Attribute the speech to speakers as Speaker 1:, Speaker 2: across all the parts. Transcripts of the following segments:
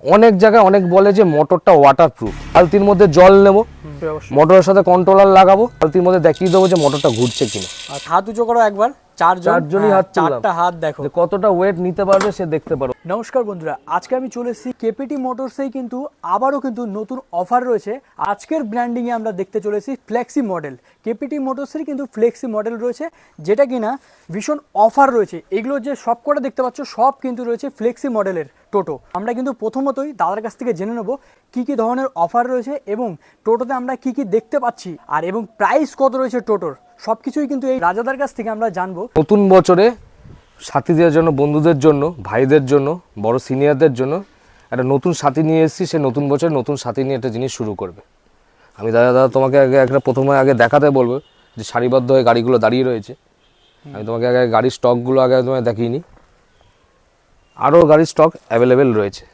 Speaker 1: অনেক জায়গায় অনেক বলে যে মোটরটা ওয়াটার প্রুফ বালতির মধ্যে জল নেব মোটরের সাথে কন্ট্রোলার লাগাবো বালতির মধ্যে দেখিয়ে দেবো যে মোটরটা ঘুরছে কিনা।
Speaker 2: হাত উঁচু করো একবার
Speaker 1: চারজনই
Speaker 2: হ্যাঁ,
Speaker 1: হাত তুললাম।
Speaker 2: চারটা হাত দেখো।
Speaker 1: যে কতটা ওয়েট নিতে পারবে সে দেখতে পারো।
Speaker 2: নমস্কার বন্ধুরা আজকে আমি চলে এসেছি কেপিটি মোটরসেই কিন্তু আবারও কিন্তু নতুন অফার রয়েছে। আজকের ব্র্যান্ডিংয়ে আমরা দেখতে চলেছি ফ্লেক্সি মডেল কেপিটি মোটরসেরই কিন্তু ফ্লেক্সি মডেল রয়েছে যেটা কিনা ভীষণ অফার রয়েছে। এগুলো যে সব কটা দেখতে পাচ্ছ সব কিন্তু রয়েছে ফ্লেক্সি মডেলের টোটো। আমরা কিন্তু প্রথমতই দাদার কাছ থেকে জেনে নেব কি কি ধরনের অফার রয়েছে এবং টোটোতে আমরা কি কি দেখতে পাচ্ছি আর এবং প্রাইস কত রয়েছে টোটোর সব কিছুই কিন্তু এই রাজাদার কাছ থেকে আমরা জানব।
Speaker 1: নতুন বছরে সাথীদের জন্য বন্ধুদের জন্য ভাইদের জন্য বড় সিনিয়রদের জন্য একটা নতুন সাথী নিয়ে এসেছি সে নতুন বছরে নতুন সাথী নিয়ে একটা জিনিস শুরু করবে। আমি দাদা দাদা তোমাকে আগে একটা প্রথমে আগে দেখাতে বলব যে সারিবদ্ধ হয়ে গাড়িগুলো দাঁড়িয়ে রয়েছে। আমি তোমাকে আগে গাড়ির স্টকগুলো আগে তোমায় দেখিয়ে নিই আরও গাড়ির স্টক অ্যাভেলেবেল রয়েছে।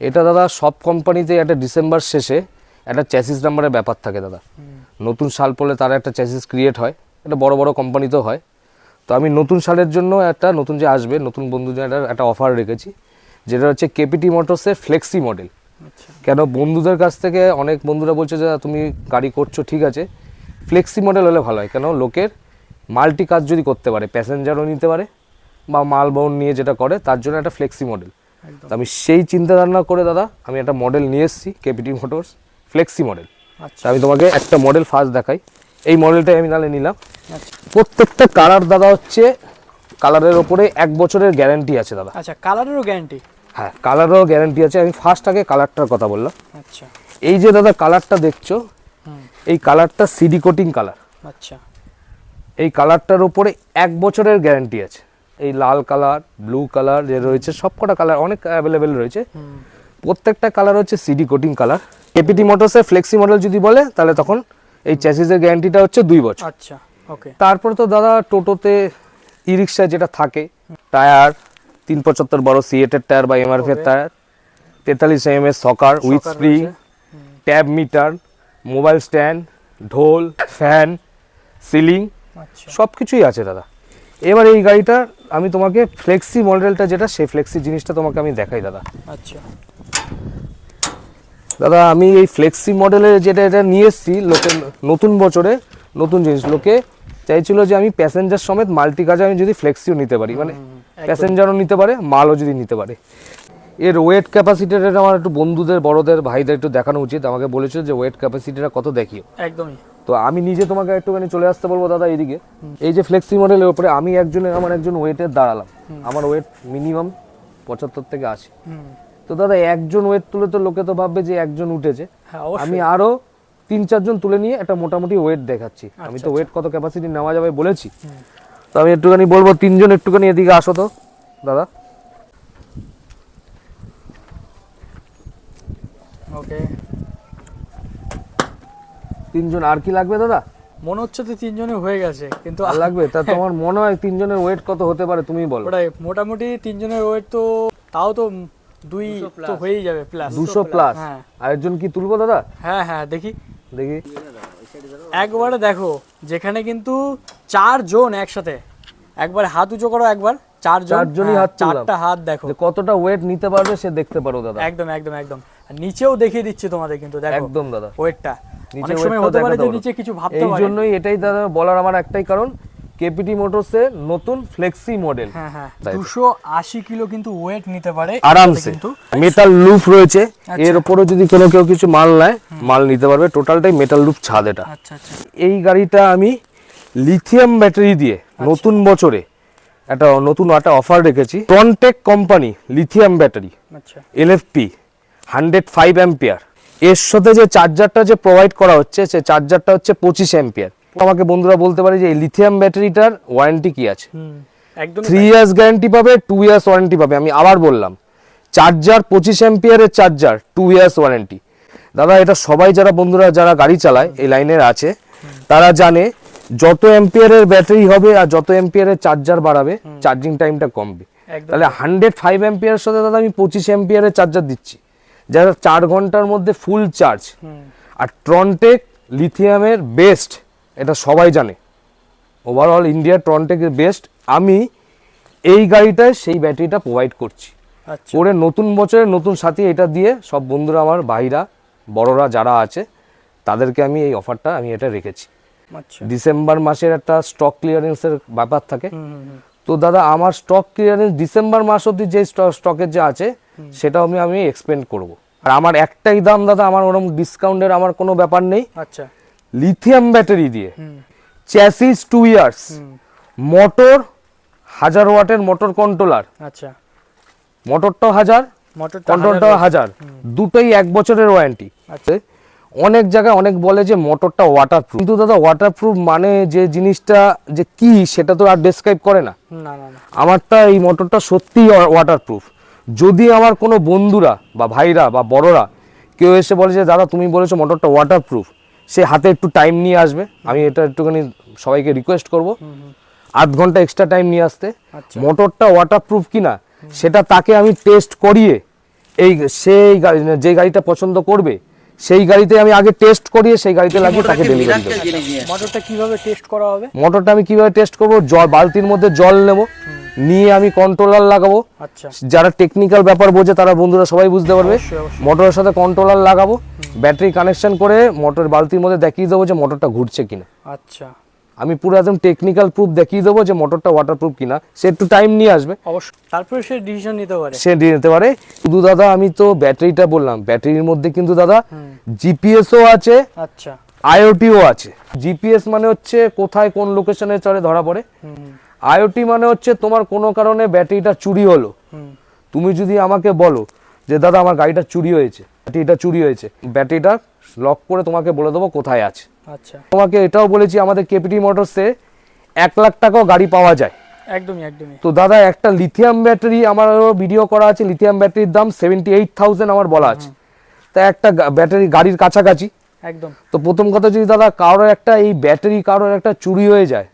Speaker 1: এটা দাদা সব কোম্পানিতে একটা ডিসেম্বর শেষে একটা চ্যাসিস নাম্বারের ব্যাপার থাকে দাদা। নতুন সাল পড়লে তার একটা চ্যাসিস ক্রিয়েট হয়। এটা বড় বড় কোম্পানিতেও হয়। তো আমি নতুন সালের জন্য একটা নতুন যে আসবে নতুন বন্ধুদের একটা একটা অফার রেখেছি যেটা হচ্ছে কেপিটি মোটরসের ফ্লেক্সি মডেল কেন বন্ধুদের কাছ থেকে অনেক বন্ধুরা বলছে যে তুমি গাড়ি করছ ঠিক আছে। ফ্লেক্সি মডেল হলে ভালো হয়। কেন লোকের মাল্টি কাজ যদি করতে পারে প্যাসেঞ্জারও নিতে পারে বা মাল বহন নিয়ে যেটা করে তার জন্য একটা ফ্লেক্সি মডেল আমি সেই চিন্তা ধারণা করে দাদা আমি একটা মডেল নিয়ে এসেছি কেপিটি মোটরস ফ্লেক্সি মডেল
Speaker 2: আচ্ছা।
Speaker 1: আমি তোমাকে একটা মডেল ফার্স্ট দেখাই। এই মডেলটাই আমি তাহলে নিলাম।
Speaker 2: আচ্ছা।
Speaker 1: প্রত্যেকটা কালার দাদা হচ্ছে কালারের ওপরে এক বছরের গ্যারান্টি আছে দাদা।
Speaker 2: আচ্ছা কালারেরও গ্যারান্টি
Speaker 1: হ্যাঁ কালারেরও গ্যারান্টি আছে। আমি ফার্স্ট আগে কালারটার কথা বললাম।
Speaker 2: আচ্ছা।
Speaker 1: এই যে দাদা কালারটা দেখছ এই কালারটা সিডি কোটিং কালার
Speaker 2: আচ্ছা।
Speaker 1: এই কালারটার উপরে এক বছরের গ্যারান্টি আছে। এই লাল কালার ব্লু কালার যে রয়েছে সবকটা কালার অনেক অ্যাভেলেবেল রয়েছে। প্রত্যেকটা কালার হচ্ছে সিডি কোটিং কালার এপিটি মোটরসের ফ্লেক্সি মডেল যদি বলে তাহলে তখন এই চ্যাসিসের গ্যারান্টিটা হচ্ছে দুই বছর।
Speaker 2: আচ্ছা ওকে
Speaker 1: তারপর তো দাদা টোটোতে ই রিক্সায় যেটা থাকে টায়ার তিন পঁচাত্তর বড় সিএটের টায়ার বা এমআরএফ এর টায়ার তেতাল্লিশ এম এর shocker with spring tab meter mobile stand ঢোল ফ্যান সিলিং
Speaker 2: আচ্ছা।
Speaker 1: সব কিছুই আছে দাদা। এবার এই গাড়িটা আমি তোমাকে ফ্লেক্সি মডেলটা যেটা সেই ফ্লেক্সি জিনিসটা তোমাকে আমি দেখাই দাদা।
Speaker 2: আচ্ছা।
Speaker 1: দাদা আমি এই ফ্লেক্সি মডেলের যেটা এটা নিয়ে এসেছি লোকে নতুন বছরে নতুন জিনিস। লোকে চাইছিল যে আমি প্যাসেঞ্জার সমেত মাল্টি কাজে আমি যদি ফ্লেক্সিও নিতে পারি মানে প্যাসেঞ্জারও নিতে পারে মালও যদি নিতে পারে। এর ওয়েট ক্যাপাসিটিটা আমার একটু বন্ধুদের বড়দের ভাইদের একটু দেখানো উচিত। আমাকে বলেছিল যে ওয়েট ক্যাপাসিটিটা কত দেখিও।
Speaker 2: একদমই।
Speaker 1: তো আমি নিজে তোমাকে একটুখানি চলে আসতে বলব দাদা এইদিকে। এই যে ফ্লেক্সি মডেলের উপরে আমি একজনের আমার একজন ওয়েটের দাঁড়ালাম। আমার ওয়েট মিনিমাম পঁচাত্তর থেকে আশি। তো দাদা একজন ওয়েট তুলে তো লোকে তো ভাববে যে একজন উঠেছে।
Speaker 2: হ্যাঁ
Speaker 1: আমি আরও তিন চারজন তুলে নিয়ে একটা মোটামুটি ওয়েট দেখাচ্ছি। আমি
Speaker 2: আচ্ছা,
Speaker 1: তো ওয়েট কত ক্যাপাসিটি নেওয়া যাবে বলেছি। তো আমি একটুখানি বলব তিনজন একটুখানি এদিকে আসো তো দাদা।
Speaker 2: ওকে
Speaker 1: তিনজন আর কি লাগবে দাদা?
Speaker 2: মনে হচ্ছে তো তিনজনে হয়ে গেছে কিন্তু
Speaker 1: আর লাগবে? তা তোমার মনে হয় তিনজনের ওয়েট কত হতে পারে তুমি বলো।
Speaker 2: ওটাই মোটামুটি তিনজনের ওয়েট তো তাও তো দুই তো হয়েই যাবে প্লাস
Speaker 1: দুশো প্লাস
Speaker 2: হ্যাঁ।
Speaker 1: আরেকজন কি তুলবো দাদা?
Speaker 2: হ্যাঁ হ্যাঁ দেখি।
Speaker 1: দেখি।
Speaker 2: একবারে দেখো যেখানে কিন্তু চার জন একসাথে। একবার হাত উঁচু করো একবার চারজন।
Speaker 1: চারজনই
Speaker 2: হ্যাঁ,
Speaker 1: হাত
Speaker 2: চারটা হাত দেখো।
Speaker 1: কতটা ওয়েট নিতে পারবে সে দেখতে পারো দাদা।
Speaker 2: একদম একদম একদম। নিচেও দেখিয়ে দিচ্ছি তোমাদের কিন্তু দেখো।
Speaker 1: একদম দাদা।
Speaker 2: ওয়েটটা অনেক সময় হতে পারে যে নিচে কিছু ভাবতে
Speaker 1: এই জন্যই এটাই দাদা বলার আমার একটাই কারণ কেপিটি মোটরসের নতুন ফ্লেক্সি মডেল।
Speaker 2: হ্যাঁ হ্যাঁ।
Speaker 1: তাই তো।
Speaker 2: দুশো আশি কিলো কিন্তু ওয়েট নিতে পারে।
Speaker 1: আরামসে। মেটাল লুপ রয়েছে।
Speaker 2: আচ্ছা।
Speaker 1: এর উপরে যদি কোনো কেউ কিছু মাল নেয় মাল নিতে পারবে। টোটালটাই মেটাল লুপ ছাদ এটা।
Speaker 2: আচ্ছা আচ্ছা।
Speaker 1: এই গাড়িটা আমি লিথিয়াম ব্যাটারি দিয়ে। নতুন বছরে একটা নতুন একটা অফার রেখেছি। টনটেক কোম্পানি লিথিয়াম ব্যাটারি
Speaker 2: আচ্ছা।
Speaker 1: এলএফপি হান্ড্রেড ফাইভ অ্যাম্পিয়ার এর সাথে যে চার্জারটা যে প্রোভাইড করা হচ্ছে সে চার্জারটা হচ্ছে পঁচিশ অ্যাম্পিয়ার আমাকে বন্ধুরা বলতে পারে যে এই লিথিয়াম ব্যাটারিটার ওয়ারেন্টি কি আছে? থ্রি ইয়ার্স গ্যারান্টি পাবে টু ইয়ার্স ওয়ারেন্টি পাবে। আমি আবার বললাম চার্জার পঁচিশ অ্যাম্পিয়ারের চার্জার টু ইয়ার্স ওয়ারেন্টি দাদা এটা সবাই যারা বন্ধুরা যারা গাড়ি চালায় এই লাইনের আছে তারা জানে যত অ্যাম্পিয়ারের ব্যাটারি হবে আর যত অ্যাম্পিয়ারের চার্জার বাড়াবে চার্জিং টাইমটা কমবে। তাহলে হান্ড্রেড ফাইভ অ্যাম্পিয়ারের সাথে দাদা আমি পঁচিশ অ্যাম্পিয়ারের চার্জার দিচ্ছি। যারা চার ঘণ্টার মধ্যে ফুল চার্জ আর ট্রনটেক লিথিয়ামের বেস্ট এটা সবাই জানে। ওভারঅল ইন্ডিয়া ট্রনটেকের বেস্ট আমি এই গাড়িটায় সেই ব্যাটারিটা প্রোভাইড করছি।
Speaker 2: আচ্ছা।
Speaker 1: করে নতুন বছরে নতুন সাথী এটা দিয়ে সব বন্ধুরা আমার ভাইরা বড়রা যারা আছে তাদেরকে আমি এই অফারটা আমি এটা রেখেছি।
Speaker 2: আচ্ছা।
Speaker 1: ডিসেম্বর মাসের একটা স্টক ক্লিয়ারেন্সের ব্যাপার থাকে। তো দাদা আমার স্টক ক্লিয়ারেন্স ডিসেম্বর মাস অবধি যে স্টকের যে আছে সেটাও আমি আমি এক্সপেন্ড করব। আর আমার একটাই দাম দাদা আমার ওরকম ডিসকাউন্টের আমার কোনো ব্যাপার নেই।
Speaker 2: আচ্ছা।
Speaker 1: লিথিয়াম ব্যাটারি দিয়ে। চ্যাসিস টু ইয়ার্স মোটর হাজার ওয়াটের মোটর কন্ট্রোলার
Speaker 2: আচ্ছা।
Speaker 1: মোটরটাও হাজার কন্ট্রোলটাও হাজার। দুটোই এক বছরের ওয়ারেন্টি
Speaker 2: আচ্ছা।
Speaker 1: অনেক জায়গায় অনেক বলে যে মোটরটা ওয়াটারপ্রুফ কিন্তু দাদা ওয়াটারপ্রুফ মানে যে জিনিসটা যে কি সেটা তো আর ডেসক্রাইব করে না। আমারটা এই মোটরটা সত্যিই ওয়াটারপ্রুফ যদি আমার কোনো বন্ধুরা বা ভাইরা বা বড়রা কেউ এসে বলে যে দাদা তুমি বলেছ মোটরটা ওয়াটারপ্রুফ সে হাতে একটু টাইম নিয়ে আসবে। আমি এটা একটুখানি সবাইকে রিকোয়েস্ট করব। আধ ঘণ্টা এক্সট্রা টাইম নিয়ে আসতে।
Speaker 2: আচ্ছা।
Speaker 1: মোটরটা ওয়াটারপ্রুফ কিনা সেটা তাকে আমি টেস্ট করিয়ে এই সেই যে গাড়িটা পছন্দ করবে সেই গাড়িতে আমি আগে টেস্ট করিয়ে সেই গাড়িতে লাগিয়ে তাকে ডেলিভারি দেবো
Speaker 2: মোটরটা কীভাবে টেস্ট করা হবে?
Speaker 1: মোটরটা আমি কীভাবে টেস্ট করব? জল বালতির মধ্যে জল নেব। নিয়ে আমি কন্ট্রোলার লাগাবো।
Speaker 2: আচ্ছা।
Speaker 1: যারা টেকনিক্যাল ব্যাপার বোঝে তারা বন্ধুরা সবাই বুঝতে পারবে। মোটরের সাথে কন্ট্রোলার লাগাবো। ব্যাটারি কানেকশন করে মোটর বালতির মধ্যে দেখিয়ে দেবো যে মোটরটা ঘুরছে কিনা।
Speaker 2: আচ্ছা।
Speaker 1: আমি পুরো একদম টেকনিক্যাল প্রুফ দেখিয়ে দেবো যে মোটরটা ওয়াটারপ্রুফ কিনা। সে একটু টাইম নিয়ে আসবে।
Speaker 2: অবশ্যই। তারপরে সে ডিসিশন নিতে পারে।
Speaker 1: সে নিতে পারে। শুধু দাদা আমি তো ব্যাটারিটা বললাম। ব্যাটারির মধ্যে কিন্তু দাদা জিপিএসও আছে
Speaker 2: আচ্ছা।
Speaker 1: আইওটিও আছে। জিপিএস মানে হচ্ছে কোথায় কোন লোকেশনে চলে ধরা পড়ে। আইওটি মানে হচ্ছে তোমার কোনো কারণে ব্যাটারিটা চুরি হলো। তুমি যদি আমাকে বলো যে দাদা আমার গাড়িটা চুরি হয়েছে। ব্যাটারিটা চুরি হয়েছে। ব্যাটারিটা লক করে তোমাকে বলে দেবো কোথায় আছে।
Speaker 2: আচ্ছা।
Speaker 1: তোমাকে এটাও বলেছি আমাদের কেপিটি মোটরসে এক লাখ টাকাও গাড়ি পাওয়া যায়।
Speaker 2: একদমই একদমই।
Speaker 1: তো দাদা একটা লিথিয়াম ব্যাটারি আমার ভিডিও করা আছে লিথিয়াম ব্যাটারির দাম সেভেন্টি এইট থাউজেন্ড আমার বলা আছে। তা একটা ব্যাটারি গাড়ির কাছাকাছি।
Speaker 2: একদম।
Speaker 1: তো প্রথম কথা যদি দাদা কারোর একটা এই ব্যাটারি কারোর একটা চুরি হয়ে যায়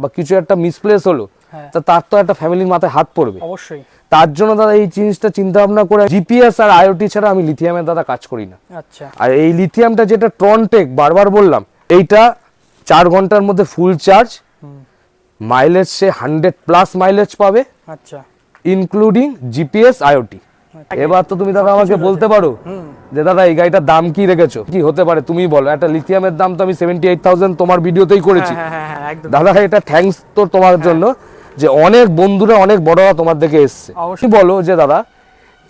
Speaker 1: বা কিছু একটা মিসপ্লেস হলো তার তো একটা ফ্যামিলির মাথায় হাত পড়বে।
Speaker 2: অবশ্যই।
Speaker 1: তার জন্য দাদা এই জিনিসটা চিন্তা ভাবনা করে জিপিএস আর আইওটি ছাড়া আমি লিথিয়ামের দাদা কাজ করি না।
Speaker 2: আচ্ছা।
Speaker 1: আর এই লিথিয়ামটা যেটা ট্রনটেক বারবার বললাম এইটা চার ঘণ্টার মধ্যে ফুল চার্জ মাইলেজ সে হান্ড্রেড প্লাস মাইলেজ পাবে
Speaker 2: আচ্ছা।
Speaker 1: ইনক্লুডিং জিপিএস আইওটি এবার তো তুমি দাদা আমাকে বলতে পারো যে দাদা এই গাড়িটার দাম কি রেখেছো? কি হতে পারে? তুমি বলো। একটা লিথিয়ামের দাম তো আমি সেভেন্টি এইট থাউজেন্ড তোমার ভিডিওতেই করেছি।
Speaker 2: হ্যাঁ হ্যাঁ হ্যাঁ
Speaker 1: দাদা এটা থ্যাঙ্কস তো তোমার জন্য। যে অনেক বন্ধুরা অনেক বড়রা তোমার দিকে এসছে।
Speaker 2: অবশ্যই।
Speaker 1: বলো যে দাদা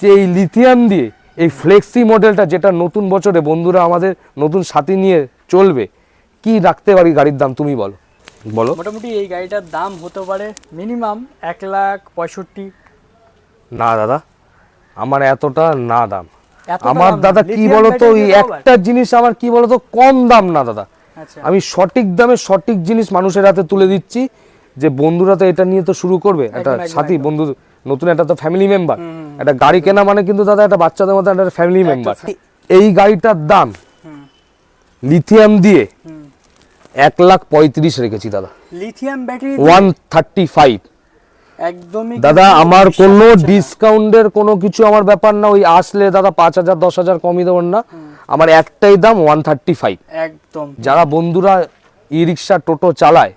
Speaker 1: যে এই লিথিয়াম দিয়ে এই ফ্লেক্সি মডেলটা যেটা নতুন বছরে বন্ধুরা আমাদের নতুন সাথী নিয়ে চলবে কি রাখতে পারি গাড়ির দাম তুমি বলো। বলো।
Speaker 2: মোটামুটি এই গাড়িটার দাম হতে পারে মিনিমাম এক লাখ পঁয়ষট্টি।
Speaker 1: না দাদা আমার এতটা না দাম। আমার দাদা কি বলতো ওই একটা জিনিস আমার কি বলতো কম দাম না দাদা।
Speaker 2: আচ্ছা।
Speaker 1: আমি সঠিক দামে সঠিক জিনিস মানুষের হাতে তুলে দিচ্ছি যে বন্ধুরা তো এটা নিয়ে তো শুরু করবে একটা সাথী। বন্ধু নতুন একটা তো ফ্যামিলি মেম্বার একটা গাড়ি কেনা মানে কিন্তু দাদা একটা বাচ্চাদের মতো একটা ফ্যামিলি মেম্বার এই গাড়িটার দাম লিথিয়াম দিয়ে এক লাখ পঁয়ত্রিশ রেখেছি দাদা।
Speaker 2: Lithium battery
Speaker 1: one thirty five
Speaker 2: একদমই
Speaker 1: দাদা আমার কোনো ডিসকাউন্টের কোনো কিছু আমার ব্যাপার না ওই আসলে দাদা পাঁচ হাজার দশ হাজার কমই দেবেন না। আমার একটাই দাম ওয়ান থার্টি ফাইভ
Speaker 2: একদম।
Speaker 1: যারা বন্ধুরা ই রিক্সা টোটো চালায়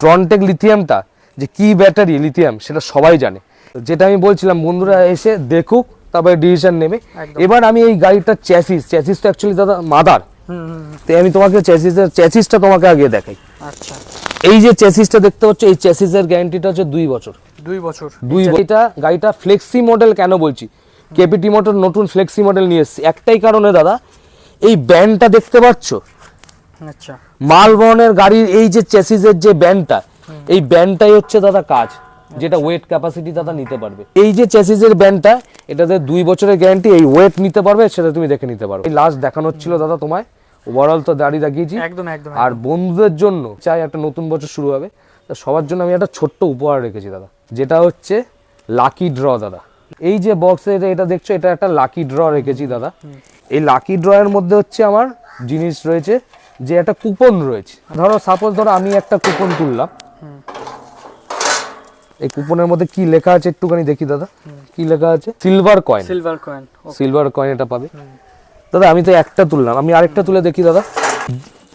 Speaker 1: ট্রনটেক লিথিয়ামটা যে কি ব্যাটারি লিথিয়াম সেটা সবাই জানে। যেটা আমি বলছিলাম বন্ধুরা এসে দেখুক তারপরে ডিসিশন নেবে। এবার আমি এই গাড়িটার চ্যাসিস চ্যাসিসটা অ্যাকচুয়ালি দাদা মাদার। তাই আমি তোমাকে চ্যাসিসের চ্যাসিসটা তোমাকে আগে দেখাই।
Speaker 2: আচ্ছা।
Speaker 1: এই যে চ্যাসিসটা দেখতে পাচ্ছ এই চ্যাসিসের গ্যারান্টিটা হচ্ছে দুই বছর।
Speaker 2: দুই বছর।
Speaker 1: দুই এটা গাড়িটা ফ্লেক্সি মডেল কেন বলছি? কেপিটি মোটর নতুন ফ্লেক্সি মডেল নিয়ে এসেছি। একটাই কারণে দাদা এই ব্যান্ডটা দেখতে পাচ্ছ? মালবহনের গাড়ির এই যে চেসিসের যে ব্যান্ডটা এই ব্যান্ডটাই হচ্ছে দাদা কাজ যেটা ওয়েট ক্যাপাসিটি দাদা নিতে পারবে। এই যে চেসিসের ব্যান্ডটা এটাতে দুই বছরের গ্যারান্টি এই ওয়েট নিতে পারবে সেটা তুমি দেখে নিতে পারবে এই লাস্ট দেখানো হচ্ছিল দাদা তোমায় ওভারঅল তো দাঁড়িয়ে দেখিয়েছি
Speaker 2: একদম একদম
Speaker 1: আর বন্ধুদের জন্য চাই একটা নতুন বছর শুরু হবে তা সবার জন্য আমি একটা ছোট্ট উপহার রেখেছি দাদা যেটা হচ্ছে লাকি ড্র দাদা। এই যে বক্সে এটা দেখছ এটা একটা লাকি ড্র রেখেছি দাদা। এই লাকি ড্র এর মধ্যে হচ্ছে আমার জিনিস রয়েছে যে একটা কুপন রয়েছে। ধরো সাপোজ ধরো আমি একটা কুপন তুললাম। এই কুপনের মধ্যে কি লেখা আছে একটুখানি দেখি দাদা। কি লেখা আছে? Silver coin
Speaker 2: silver coin
Speaker 1: silver coin এটা পাবে। দাদা আমি তো একটা তুললাম। আমি আরেকটা তুলে দেখি দাদা।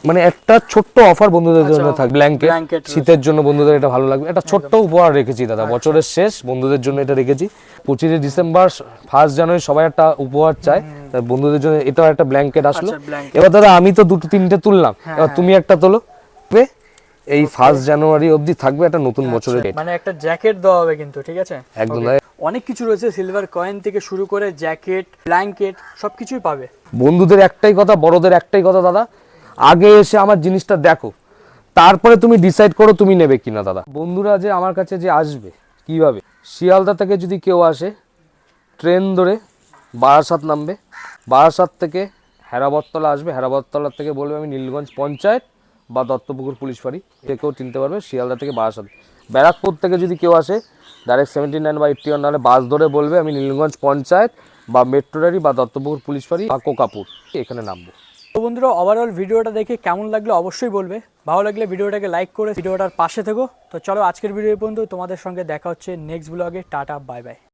Speaker 1: মানে একটা ছোট্ট অফার বন্ধুদের জন্য
Speaker 2: আচ্ছা,
Speaker 1: থাকবে ব্ল্যাঙ্কেট শীতের জন্য বন্ধুদের এটা ভালো লাগবে। একটা ছোট্ট উপহার রেখেছি দাদা বছরের শেষ বন্ধুদের জন্য এটা রেখেছি। পঁচিশে ডিসেম্বর ফার্স্ট জানুয়ারি সবাই একটা উপহার চায়। তাই বন্ধুদের জন্য এটাও একটা ব্ল্যাঙ্কেট আসলো।
Speaker 2: আচ্ছা,
Speaker 1: এবার দাদা আমি তো দুটো তিনটে তুললাম।
Speaker 2: হ্যাঁ,
Speaker 1: এবার তুমি একটা তোলো। এই ফার্স্ট জানুয়ারি অবধি থাকবে একটা নতুন বছরের
Speaker 2: মানে একটা জ্যাকেট দেওয়া হবে কিন্তু ঠিক আছে?
Speaker 1: একদম।
Speaker 2: অনেক কিছু রয়েছে সিলভার কয়েন থেকে শুরু করে জ্যাকেট ব্ল্যাঙ্কেট সবকিছুই পাবে।
Speaker 1: বন্ধুদের একটাই কথা বড়দের একটাই কথা দাদা আগে এসে আমার জিনিসটা দেখো। তারপরে তুমি ডিসাইড করো তুমি নেবে কিনা, দাদা। বন্ধুরা যে আমার কাছে যে আসবে, কীভাবে? শিয়ালদা থেকে যদি কেউ আসে, ট্রেন ধরে বারাসাত নামবে। বারাসাত থেকে হেরাবততলা আসবে। হেরাবততলা থেকে বলবে আমি নীলগঞ্জ পঞ্চায়েত বা দত্তপুকুর পুলিশ ফাঁড়ি। কেউ চিনতে পারবে শিয়ালদা থেকে বারাসাত। ব্যারাকপুর থেকে যদি কেউ আসে ডাইরেক্ট সেভেন্টি নাইন বা এইটটি ওয়ান নাহলে বাস ধরে বলবে আমি নীলগঞ্জ পঞ্চায়েত বা মেট্রোডারি বা দত্তপুকুর পুলিশ ফাঁড়ি বা কোকাপুর। এখানে নামবো।
Speaker 2: বন্ধুরা ওভারঅল ভিডিওটা দেখে কেমন লাগল অবশ্যই বলবে। ভালো লাগলে ভিডিওটাকে লাইক করে ভিডিওটার পাশে থেকো। তো চলো আজকের ভিডিও পর্যন্ত তোমাদের সঙ্গে দেখা হচ্ছে নেক্সট ব্লগে টাটা বাই বাই